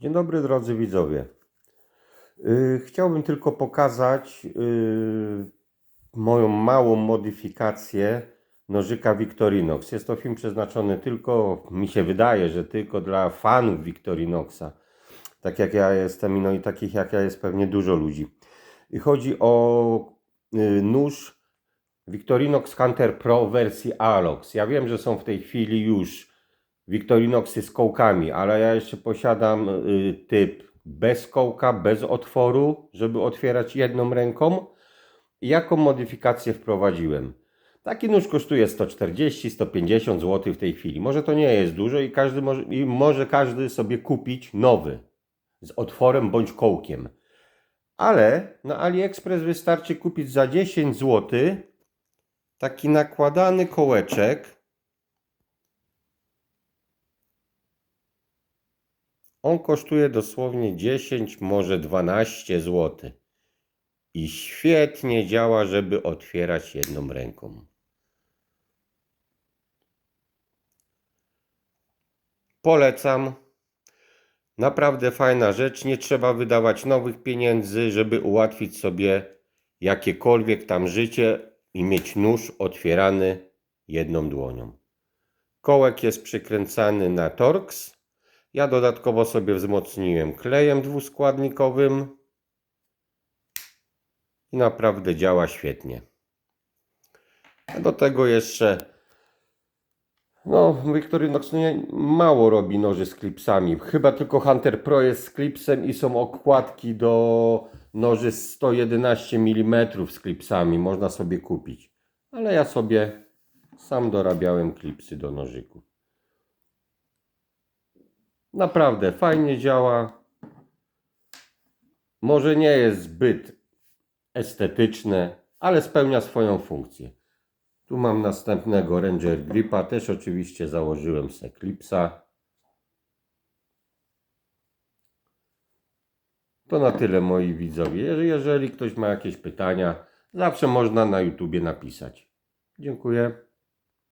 Dzień dobry drodzy widzowie. Yy, Chciałbym tylko pokazać yy, moją małą modyfikację nożyka Victorinox. Jest to film przeznaczony tylko, mi się wydaje, że tylko dla fanów Victorinoxa. Tak jak ja jestem, no i takich jak ja jest pewnie dużo ludzi. Chodzi o yy, nóż Victorinox Hunter Pro wersji Alox. Ja wiem, że są w tej chwili już Victorinoxy z kołkami, ale ja jeszcze posiadam y, typ bez kołka, bez otworu, żeby otwierać jedną ręką. Jaką modyfikację wprowadziłem? Taki nóż kosztuje 140-150 zł w tej chwili. Może to nie jest dużo i, każdy może, i może każdy sobie kupić nowy z otworem bądź kołkiem. Ale na AliExpress wystarczy kupić za 10 zł taki nakładany kołeczek On kosztuje dosłownie 10, może 12 zł. I świetnie działa, żeby otwierać jedną ręką. Polecam. Naprawdę fajna rzecz. Nie trzeba wydawać nowych pieniędzy, żeby ułatwić sobie jakiekolwiek tam życie i mieć nóż otwierany jedną dłonią. Kołek jest przykręcany na Torx. Ja dodatkowo sobie wzmocniłem klejem dwuskładnikowym i naprawdę działa świetnie. Do tego jeszcze no, Victorinox nie, mało robi noży z klipsami. Chyba tylko Hunter Pro jest z klipsem i są okładki do noży 111 mm z klipsami. Można sobie kupić. Ale ja sobie sam dorabiałem klipsy do nożyków. Naprawdę fajnie działa. Może nie jest zbyt estetyczne, ale spełnia swoją funkcję. Tu mam następnego Ranger Gripa, też oczywiście założyłem z Eclipse'a. To na tyle moi widzowie. Jeżeli- ktoś ma jakieś pytania, zawsze można na YouTubie napisać. Dziękuję.